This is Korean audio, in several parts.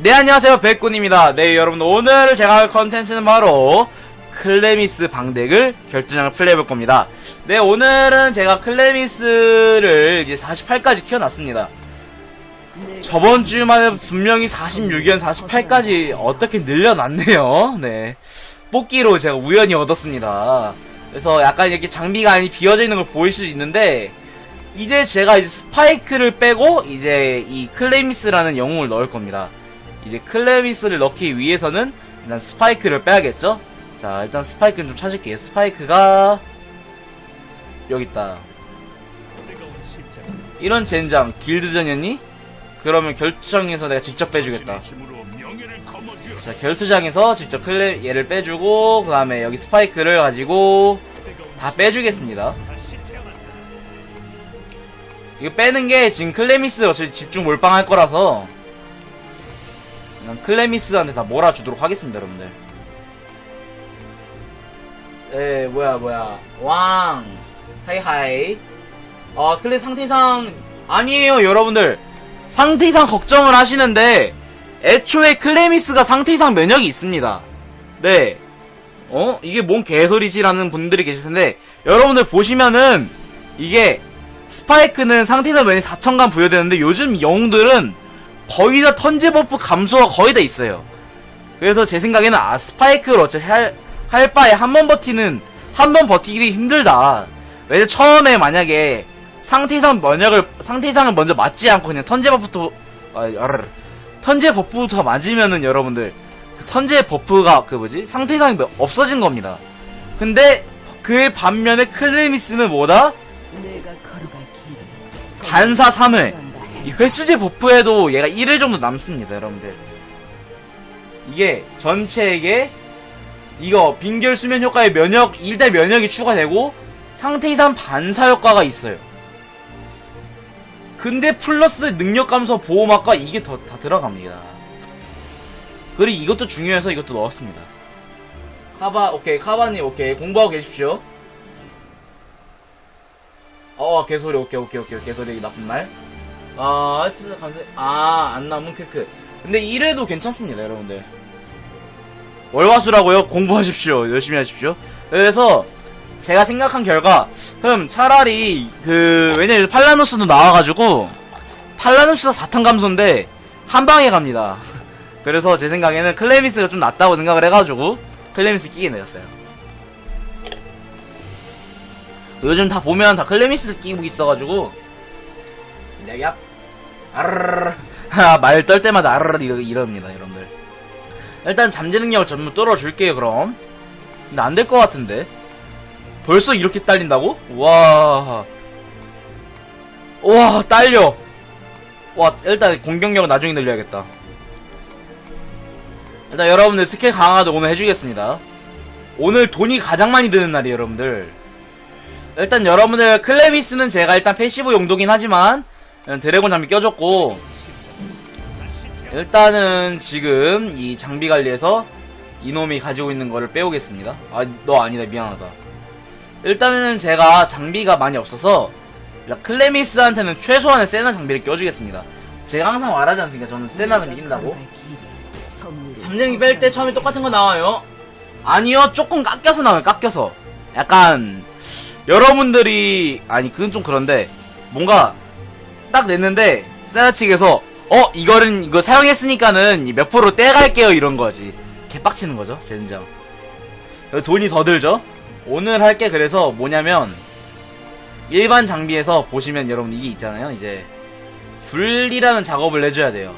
네 안녕하세요. 백군입니다. 네 여러분. 오늘 제가 할 컨텐츠는 바로 클레미스 방덱을 결투장을 플레이해볼 겁니다. 네 오늘은 제가 클레미스를 이제 48까지 키워놨습니다. 저번 주만 해도 분명히 46이었 48까지 어떻게 늘려놨네요. 네. 뽑기로 제가 우연히 얻었습니다. 그래서 약간 이렇게 장비가 많이 비어져 있는 걸 보일 수도 있는데 이제 제가 이제 스파이크를 빼고 이제 이 클레미스라는 영웅을 넣을 겁니다. 이제 클레미스를 넣기 위해서는 일단 스파이크를 빼야겠죠? 자, 일단 스파이크는 좀 찾을게요. 스파이크가 여기 있다. 이런 젠장 길드전이었니? 그러면 결투장에서 내가 직접 빼주겠다. 자, 결투장에서 직접 클레 얘를 빼주고 그 다음에 여기 스파이크를 가지고 다 빼주겠습니다. 이거 빼는 게 지금 클레미스 어차피 집중 몰빵할 거라서 그냥 클레미스한테 다 몰아주도록 하겠습니다, 여러분들. 에 뭐야 뭐야. 왕. 하이하이. 어 클레 상태상 아니에요 여러분들. 상태 이상 걱정을 하시는데 애초에 클레미스가 상태 이상 면역이 있습니다. 네. 어? 이게 뭔 개소리지라는 분들이 계실 텐데 여러분들 보시면은 이게 스파이크는 상태에서 면이 4천간 부여되는데 요즘 영웅들은 거의 다 턴제 버프 감소가 거의 다 있어요. 그래서 제 생각에는 아 스파이크를 어차피 할, 할 바에 한 번 버티는 한 번 버티기 힘들다. 왜냐 처음에 만약에 상태 이상 면역을 상태 이상을 먼저 맞지 않고 그냥 턴제 버프부터 아. 턴제 버프부터 맞으면은 여러분들 그 턴제 버프가 그 뭐지 상태 이상이 없어진 겁니다. 근데 그의 반면에 클레미스는 뭐다? 반사 3회. 이 회수제 버프에도 얘가 1회 정도 남습니다, 여러분들. 이게 전체에게 이거 빈결 수면 효과에 면역 1대 면역이 추가되고 상태 이상 반사 효과가 있어요. 근데 플러스 능력 감소 보호막과 이게 더 다 들어갑니다. 그리고 이것도 중요해서 이것도 넣었습니다. 카바 오케이 카바님 오케이 공부하고 계십시오. 어 개소리 오케이 오케이 오케이 개소리 나쁜 말. 아, 진짜 감사, 아, 안 남은 크크. 근데 이래도 괜찮습니다, 여러분들. 월화수라고요? 공부하십시오. 열심히 하십시오. 그래서, 제가 생각한 결과, 흠, 차라리, 그, 왜냐면 팔라누스도 나와가지고, 팔라누스가 4탄 감소인데, 한 방에 갑니다. 그래서 제 생각에는 클레미스가 좀 낫다고 생각을 해가지고, 클레미스 끼게 내렸어요. 요즘 다 보면 다 클레미스 끼고 있어가지고, 야, 아르르 말떨 때마다 아르르 이러, 이럽니다 여러분들. 일단 잠재 능력을 전부 뚫어줄게요 그럼. 근데 안 될 것 같은데? 벌써 이렇게 딸린다고? 와... 와 딸려. 와 일단 공격력은 나중에 늘려야겠다. 일단 여러분들 스킬 강화도 오늘 해주겠습니다. 오늘 돈이 가장 많이 드는 날이에요 여러분들. 일단 여러분들 클레미스는 제가 일단 패시브 용도긴 하지만 드래곤 장비 껴줬고 일단은 지금 이 장비 관리에서 이놈이 가지고 있는 거를 빼오겠습니다. 아 너 아니다 미안하다. 일단은 제가 장비가 많이 없어서 클레미스한테는 최소한의 세나 장비를 껴주겠습니다. 제가 항상 말하지 않습니까? 저는 세나 장비 낀다고. 잠재기 뺄때 처음에 똑같은 거 나와요. 아니요 조금 깎여서 나와요 깎여서. 약간 여러분들이 아니 그건 좀 그런데 뭔가 딱 냈는데 세나 측에서 어 이거는 이거 사용했으니까는 몇 프로 떼갈게요 이런 거지. 개빡치는 거죠 젠장. 돈이 더 들죠? 오늘 할 게 그래서 뭐냐면 일반 장비에서 보시면 여러분 이게 있잖아요. 이제 분리라는 작업을 해줘야 돼요.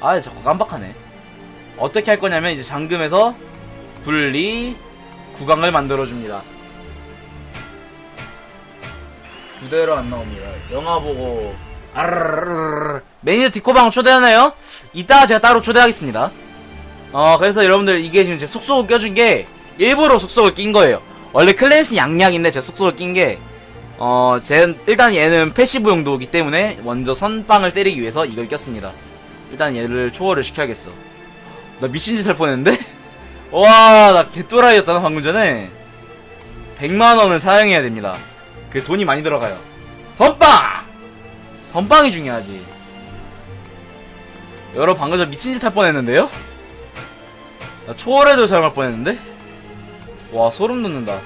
아 자꾸 깜빡하네. 어떻게 할 거냐면 이제 잠금에서 분리 구강을 만들어 줍니다 그대로 안 나옵니다. 영화 보고 아르르르르 매니저 디코방 초대하나요? 이따 제가 따로 초대하겠습니다. 어 그래서 여러분들 이게 지금 제가 속속을 껴준 게 일부러 속속을 낀 거예요. 원래 클랜스 양약인데 제가 속속을 낀 게 어, 제, 일단 얘는 패시브 용도이기 때문에 먼저 선빵을 때리기 위해서 이걸 꼈습니다. 일단 얘를 초월을 시켜야겠어. 나 미친 짓 할 뻔했는데? 와, 나 개또라이였잖아, 방금 전에. 100만원을 사용해야 됩니다. 그 돈이 많이 들어가요. 선빵! 선빵이 중요하지. 여러분 방금 전 미친 짓 할 뻔했는데요? 나 초월에도 사용할 뻔했는데? 와 소름 돋는다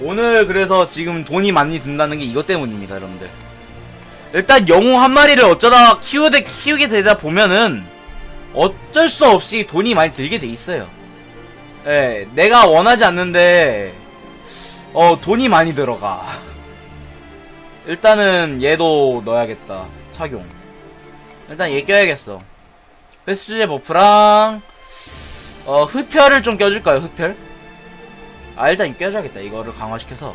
오늘 그래서 지금 돈이 많이 든다는 게 이것 때문입니다 여러분들 일단 영웅 한 마리를 어쩌다 키우되 키우게 되다 보면은 어쩔 수 없이 돈이 많이 들게 돼 있어요 예, 내가 원하지 않는데 어 돈이 많이 들어가. 일단은 얘도 넣어야겠다. 착용. 일단 얘 껴야겠어. 횟수제 버프랑 어 흡혈을 좀 껴줄까요 흡혈? 아 일단 껴줘야겠다 이거를 강화시켜서.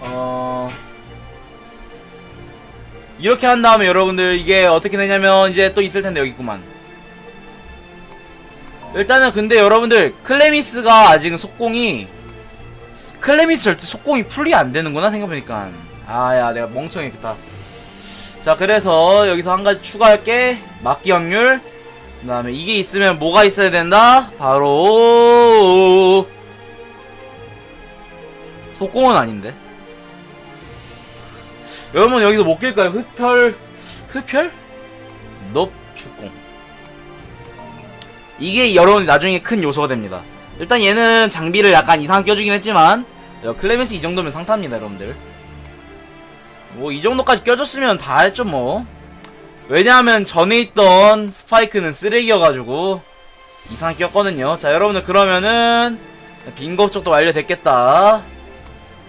어 이렇게 한 다음에 여러분들 이게 어떻게 되냐면 이제 또 있을 텐데 여기 있구만 일단은 근데 여러분들 클레미스가 아직은 속공이 클레미스 절대 속공이 풀이 안 되는구나 생각해보니까. 아야 내가 멍청했겠다. 자 그래서 여기서 한 가지 추가할 게. 막기 확률. 그 다음에 이게 있으면 뭐가 있어야 된다? 바로 속공은 아닌데. 여러분 여기서 못 낄까요? 흡혈 흡혈? 넙 속공 이게 여러분 나중에 큰 요소가 됩니다. 일단 얘는 장비를 약간 이상하게 껴주긴 했지만 야, 클레멘스 이 정도면 상타입니다 여러분들. 뭐 이 정도까지 껴줬으면 다 했죠 뭐. 왜냐하면 전에 있던 스파이크는 쓰레기여가지고 이상하게 꼈거든요. 자 여러분들 그러면은 빙고 쪽도 완료됐겠다.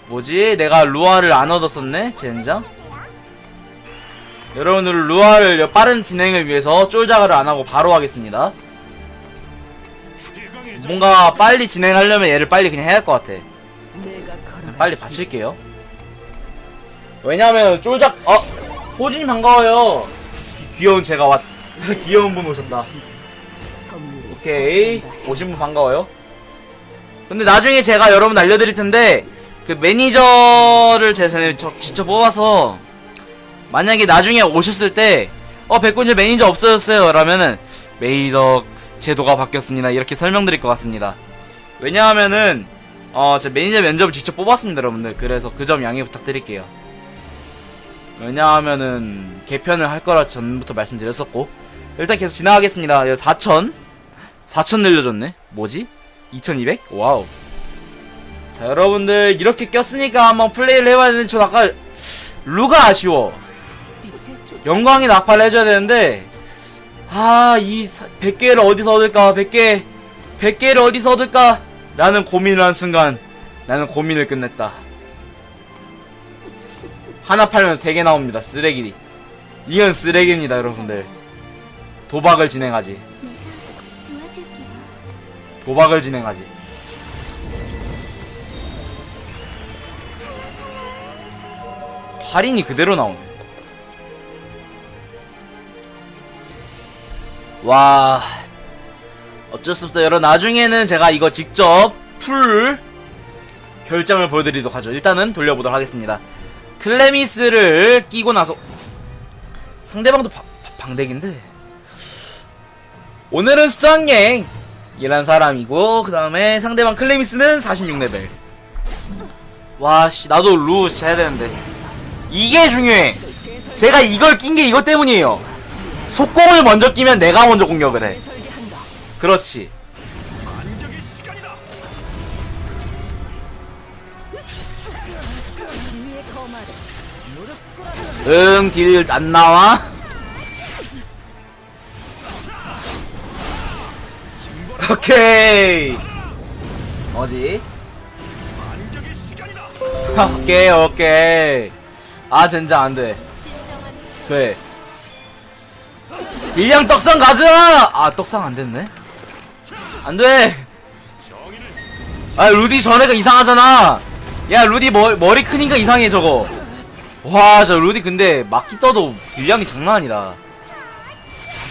뭐지? 내가 루아를 안 얻었었네? 젠장? 여러분들 루아를 빠른 진행을 위해서 쫄자가를 안 하고 바로 하겠습니다 뭔가 빨리 진행하려면 얘를 빨리 그냥 해야 할 것 같아 빨리 바칠게요. 왜냐면 쫄작 어 호진이 반가워요. 귀- 귀여운 제가 왔 귀여운 분 오셨다. 오케이. 오신 분 반가워요. 근데 나중에 제가 여러분 알려드릴 텐데 그 매니저를 제가 저- 직접 뽑아서 만약에 나중에 오셨을 때 어 백군제 매니저 없어졌어요 라면은 매니저 제도가 바뀌었습니다 이렇게 설명드릴 것 같습니다. 왜냐하면은 어, 제 매니저 면접을 직접 뽑았습니다, 여러분들. 그래서 그 점 양해 부탁드릴게요. 왜냐하면은, 개편을 할 거라 전부터 말씀드렸었고. 일단 계속 지나가겠습니다. 4,000. 4,000 늘려줬네? 뭐지? 2,200? 와우. 자, 여러분들, 이렇게 꼈으니까 한번 플레이를 해봐야 되는데, 저 아까, 루가 아쉬워. 영광이 낙파를 해줘야 되는데, 아, 이 100개를 어디서 얻을까? 100개, 100개를 어디서 얻을까? 라는 고민을 한 순간 나는 고민을 끝냈다. 하나 팔면 세개 나옵니다. 쓰레기. 이건 쓰레기입니다, 여러분들. 도박을 진행하지. 도박을 진행하지. 할인이 그대로 나오 와, 어쩔 수 없다. 여러분, 나중에는 제가 이거 직접 풀 결정을 보여드리도록 하죠. 일단은 돌려보도록 하겠습니다. 클레미스를 끼고 나서 상대방도 바- 바- 방대기인데 오늘은 수학여행 이란 사람이고 그 다음에 상대방 클레미스는 46레벨 와씨 나도 루 해야 되는데 이게 중요해 제가 이걸 낀 게 이것 때문이에요 속공을 먼저 끼면 내가 먼저 공격을 해. 그렇지. 응, 딜 안 나와? 오케이. 뭐지? 오케이, 오케이. 아, 젠장 안 돼. 돼. 딜량 떡상 가자! 아, 떡상 안 됐네? 안 돼! 아, 루디 전에가 이상하잖아! 야, 루디 머, 머리 크니까 이상해, 저거. 와, 저 루디 근데 막기 떠도 딜량이 장난 아니다.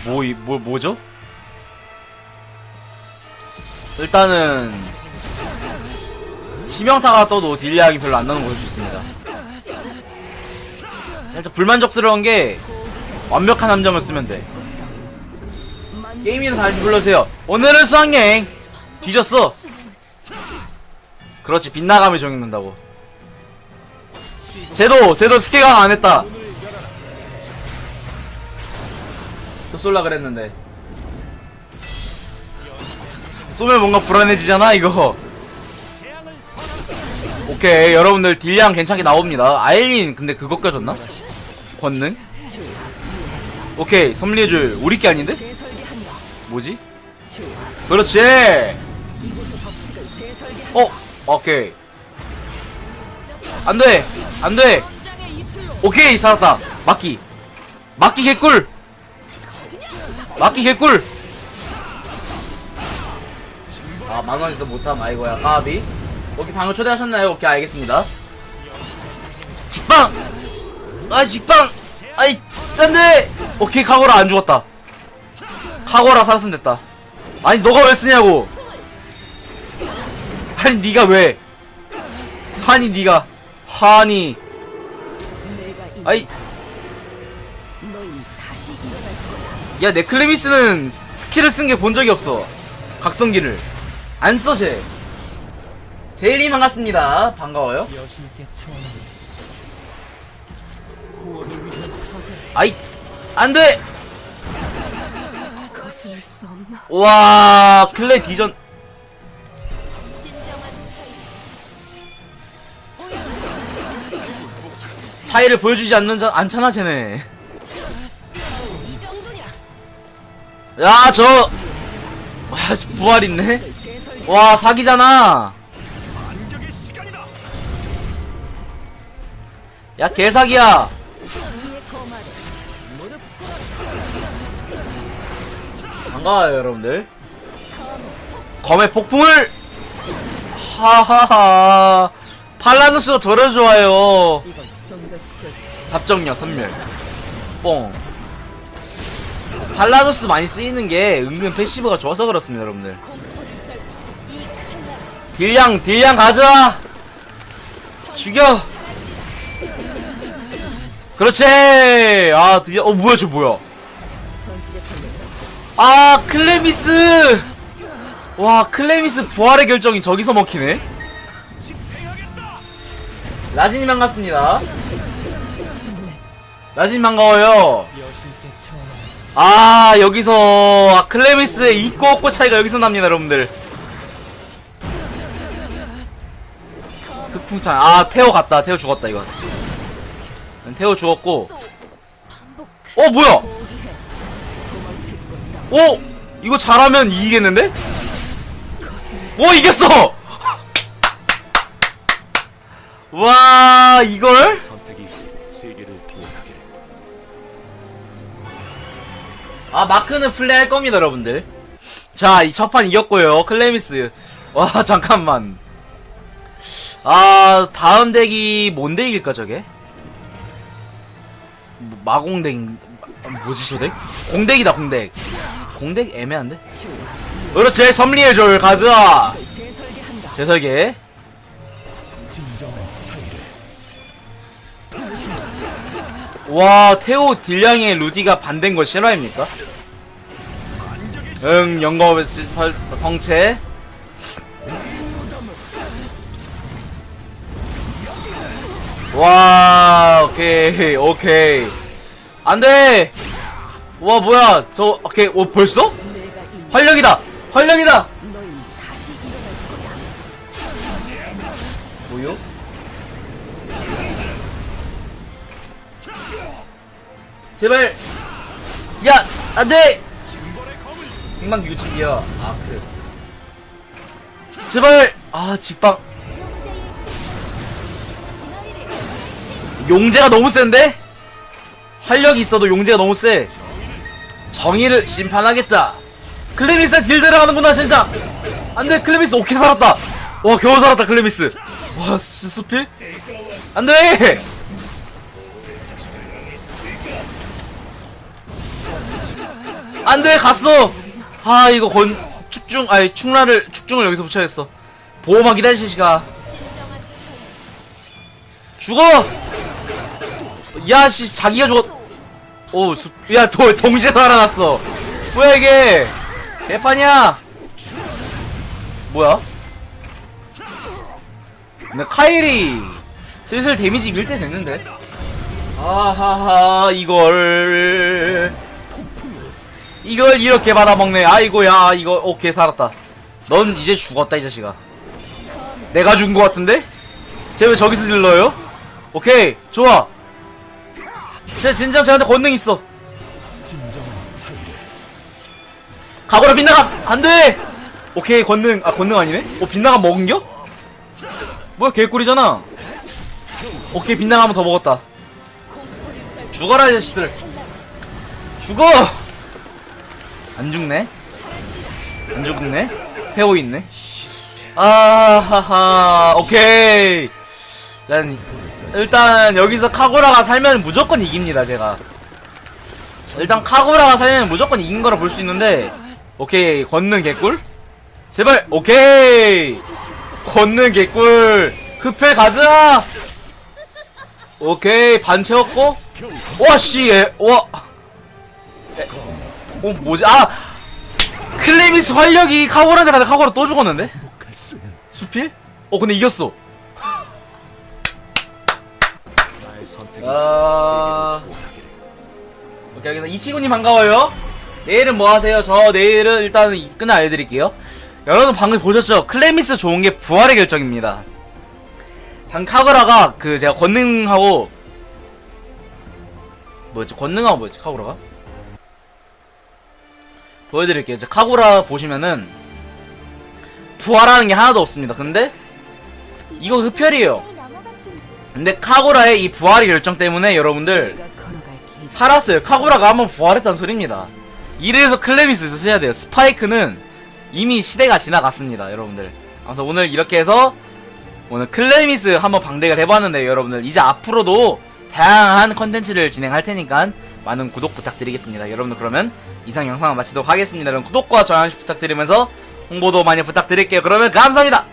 뭐, 이, 뭐, 뭐죠? 일단은, 치명타가 떠도 딜량이 별로 안 나는 거볼수 있습니다. 살짝 불만족스러운 게, 완벽한 함정을 쓰면 돼. 게임이나 다시 불러주세요. 오늘은 수학여행! 뒤졌어! 그렇지, 빗나감을 정해놓는다고. 쟤도 쟤도 스케강 안 했다. 또 쏠라 그랬는데. 쏘면 뭔가 불안해지잖아, 이거. 오케이, 여러분들 딜량 괜찮게 나옵니다. 아일린, 근데 그거 껴졌나? 권능? 오케이, 섬리해줄. 우리 게 아닌데? 뭐지? 그렇지! 어, 오케이. 안 돼! 안 돼! 장의 이슬로 오케이, 살았다. 막기. 막기 개꿀! 막기 개꿀! 아, 만원에서 못함, 아이고야, 까비. 오케이, 방금 초대하셨나요? 오케이, 알겠습니다. 직방! 아, 직방! 아이, 짠데! 오케이, 카고라 안 죽었다. 카고라 살았으면 됐다. 아니, 너가 왜 쓰냐고! 아니, 니가 왜? 하니, 니가. 하니. 아이. 야, 네클레미스는 스킬을 쓴 게 본 적이 없어. 각성기를. 안 써, 쟤. 제일이 반갑습니다. 반가워요. 아이, 안 돼! 거스를 수 없나? 와, 클레 디전. 차이. 차이를 보여주지 않는, 자, 않잖아, 쟤네. 이 정도냐? 야, 저. 와, 부활 있네? 와, 사기잖아. 야, 개사기야. 반가워요, 여러분들. 검의 폭풍을! 하하하. 팔라누스가 저를 좋아요. 답정력 선멸 뽕 팔라도스 많이 쓰이는 게 은근 패시브가 좋아서 그렇습니다 여러분들. 딜량 딜량 가자 죽여 그렇지 아 드디어 어 뭐야 저 뭐야 아 클레미스! 와 클레미스 부활의 결정이 저기서 먹히네. 라진이 반갑습니다. 라진 반가워요. 아 여기서 아, 클레미스의 있고 없고 차이가 여기서 납니다 여러분들. 흑풍찬. 아 태호 갔다. 태호 죽었다 이건. 태호 죽었고. 어 뭐야 오 이거 잘하면 이기겠는데? 오 이겼어! 와 이걸. 아 마크는 플레이할 겁니다 여러분들. 자이 첫판 이겼고요 클레미스. 와 잠깐만. 아 다음 덱이 뭔 덱일까 저게? 뭐, 마공덱 뭐지 저 덱? 공덱이다 공덱 공덱 애매한데? 그렇지 섬리해줄 가즈아. 재설계한다 재설계 와 태호 딜량의 루디가 반대인 걸 실화입니까? 응 설- 성체. 와 오케이 오케이. 안돼 와 뭐야. 저 오케이. 오 벌써? 내가 이 활력이다. 활력이다. 뭐요? 제발. 야 안돼! 아그 제발. 아 직방. 용자일지. 너희를 용제가 너무 센데? 활력이 있어도 용제가 너무 세 정의를 심판하겠다. 클레미스 딜 들어가는구나 진짜. 안돼 클레미스 오케이 살았다. 와 겨우 살았다 클레미스. 와 수- 수필? 안돼! 안돼 갔어. 아 이거 건 축중 아니 충라를 축중을 여기서 붙여야겠어. 보호막 기다리시 시가. 죽어! 야, 씨, 자기가 죽었, 오, 수, 야, 도, 동시에 살아났어. 뭐야, 이게? 개판이야! 뭐야? 근데 카일이 슬슬 데미지 밀 때 됐는데? 아하하, 이걸. 이걸 이렇게 받아먹네. 아이고야, 이거, 오케이, 살았다. 넌 이제 죽었다, 이 자식아. 내가 죽은 것 같은데? 쟤 왜 저기서 질러요? 오케이, 좋아. 쟤 진짜 쟤한테 권능 있어. 가거라, 빗나감! 안 돼! 오케이, 권능, 아, 권능 아니네? 어, 빗나감 먹은겨? 뭐야, 개꿀이잖아. 오케이, 빗나감 한번 더 먹었다. 죽어라, 이 자식들. 죽어! 안 죽네? 안 죽네? 태호 있네? 아하하, 오케이. 일단, 일단, 여기서 카고라가 살면 무조건 이깁니다, 제가. 일단, 카고라가 살면 무조건 이긴 거라 볼 수 있는데, 오케이, 권능 개꿀? 제발, 오케이! 권능 개꿀! 흡혈 가자! 오케이, 반 채웠고, 와, 씨, 예, 와. 에, 어, 뭐지? 아! 클레미스 활력이 카고라한테 가다 카고라 또 죽었는데? 수필? 어, 근데 이겼어. 아. 오케이, 알겠습니다. 이치구님 반가워요. 내일은 뭐 하세요? 저 내일은 일단 이- 끝나 알려드릴게요. 여러분 방금 보셨죠? 클레미스 좋은 게 부활의 결정입니다. 방 카그라가 그 제가 권능하고 뭐였지? 권능하고 뭐였지? 카구라가? 보여드릴게요. 저 카구라 보시면은 부활하는 게 하나도 없습니다. 근데 이거 흡혈이에요. 근데 카구라의 이 부활의 결정 때문에 여러분들. 살았어요. 카구라가 한번 부활했다는 소리입니다. 이래서 클레미스 쓰셔야 돼요. 스파이크는 이미 시대가 지나갔습니다, 여러분들. 아무튼 오늘 이렇게 해서 오늘 클레미스 한번 방대를 해봤는데 여러분들 이제 앞으로도 다양한 컨텐츠를 진행할 테니까 많은 구독 부탁드리겠습니다. 여러분들 그러면 이상 영상을 마치도록 하겠습니다. 여러분 구독과 좋아요 부탁드리면서 홍보도 많이 부탁드릴게요. 그러면 감사합니다.